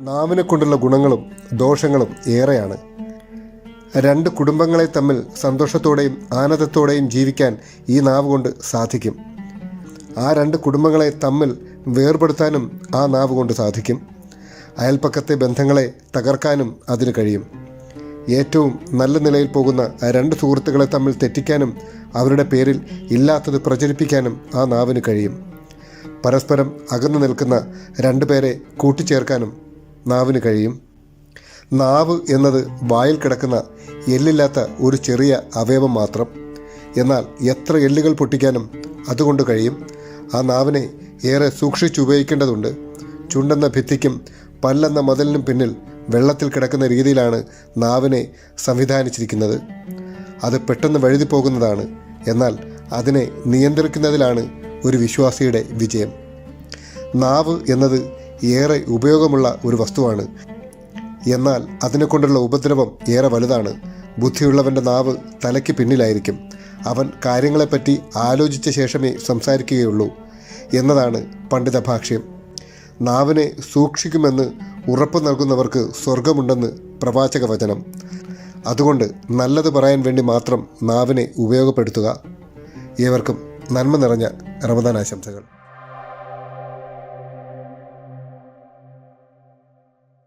നാവിനെ കൊണ്ടുള്ള ഗുണങ്ങളും ദോഷങ്ങളും ഏറെയാണ്. രണ്ട് കുടുംബങ്ങളെ തമ്മിൽ സന്തോഷത്തോടെയും ആനന്ദത്തോടെയും ജീവിക്കാൻ ഈ നാവ് കൊണ്ട് സാധിക്കും. ആ രണ്ട് കുടുംബങ്ങളെ തമ്മിൽ വേർപെടുത്താനും ആ നാവ് കൊണ്ട് സാധിക്കും. അയൽപ്പക്കത്തെ ബന്ധങ്ങളെ തകർക്കാനും അതിന് കഴിയും. ഏറ്റവും നല്ല നിലയിൽ പോകുന്ന രണ്ട് സുഹൃത്തുക്കളെ തമ്മിൽ തെറ്റിക്കാനും അവരുടെ പേരിൽ ഇല്ലാത്തത് പ്രചരിപ്പിക്കാനും ആ നാവിന് കഴിയും. പരസ്പരം അകന്നു നിൽക്കുന്ന രണ്ടുപേരെ കൂട്ടിച്ചേർക്കാനും നാവിന് കഴിയും. നാവ് എന്നത് വായിൽ കിടക്കുന്ന എല്ലില്ലാത്ത ഒരു ചെറിയ അവയവം മാത്രം. എന്നാൽ എത്ര എല്ലുകൾ പൊട്ടിക്കാനും അതുകൊണ്ട് കഴിയും. ആ നാവിനെ ഏറെ സൂക്ഷിച്ചുപയോഗിക്കേണ്ടതുണ്ട് ചുണ്ടെന്ന ഭിത്തിക്കും പല്ലെന്ന മതിലിനും പിന്നിൽ വെള്ളത്തിൽ കിടക്കുന്ന രീതിയിലാണ് നാവിനെ സംവിധാനിച്ചിരിക്കുന്നത്. അത് പെട്ടെന്ന് വഴുതി പോകുന്നതാണ് എന്നാൽ അതിനെ നിയന്ത്രിക്കുന്നതിലാണ് ഒരു വിശ്വാസിയുടെ വിജയം. നാവ് എന്നത് ഏറെ ഉപയോഗമുള്ള ഒരു വസ്തുവാണ്. എന്നാൽ അതിനെക്കൊണ്ടുള്ള ഉപദ്രവം ഏറെ വലുതാണ്. ബുദ്ധിയുള്ളവന്റെ നാവ് തലയ്ക്ക് പിന്നിലായിരിക്കും. അവൻ കാര്യങ്ങളെപ്പറ്റി ആലോചിച്ച ശേഷമേ സംസാരിക്കുകയുള്ളൂ എന്നതാണ് പണ്ഡിത ഭാഷ്യം നാവിനെ സൂക്ഷിക്കുമെന്ന് ഉറപ്പ് നൽകുന്നവർക്ക് സ്വർഗമുണ്ടെന്ന് പ്രവാചക വചനം അതുകൊണ്ട് നല്ലത് പറയാൻ വേണ്ടി മാത്രം നാവിനെ ഉപയോഗപ്പെടുത്തുക. ഏവർക്കും നന്മ നിറഞ്ഞ റമദാൻ ആശംസകൾ.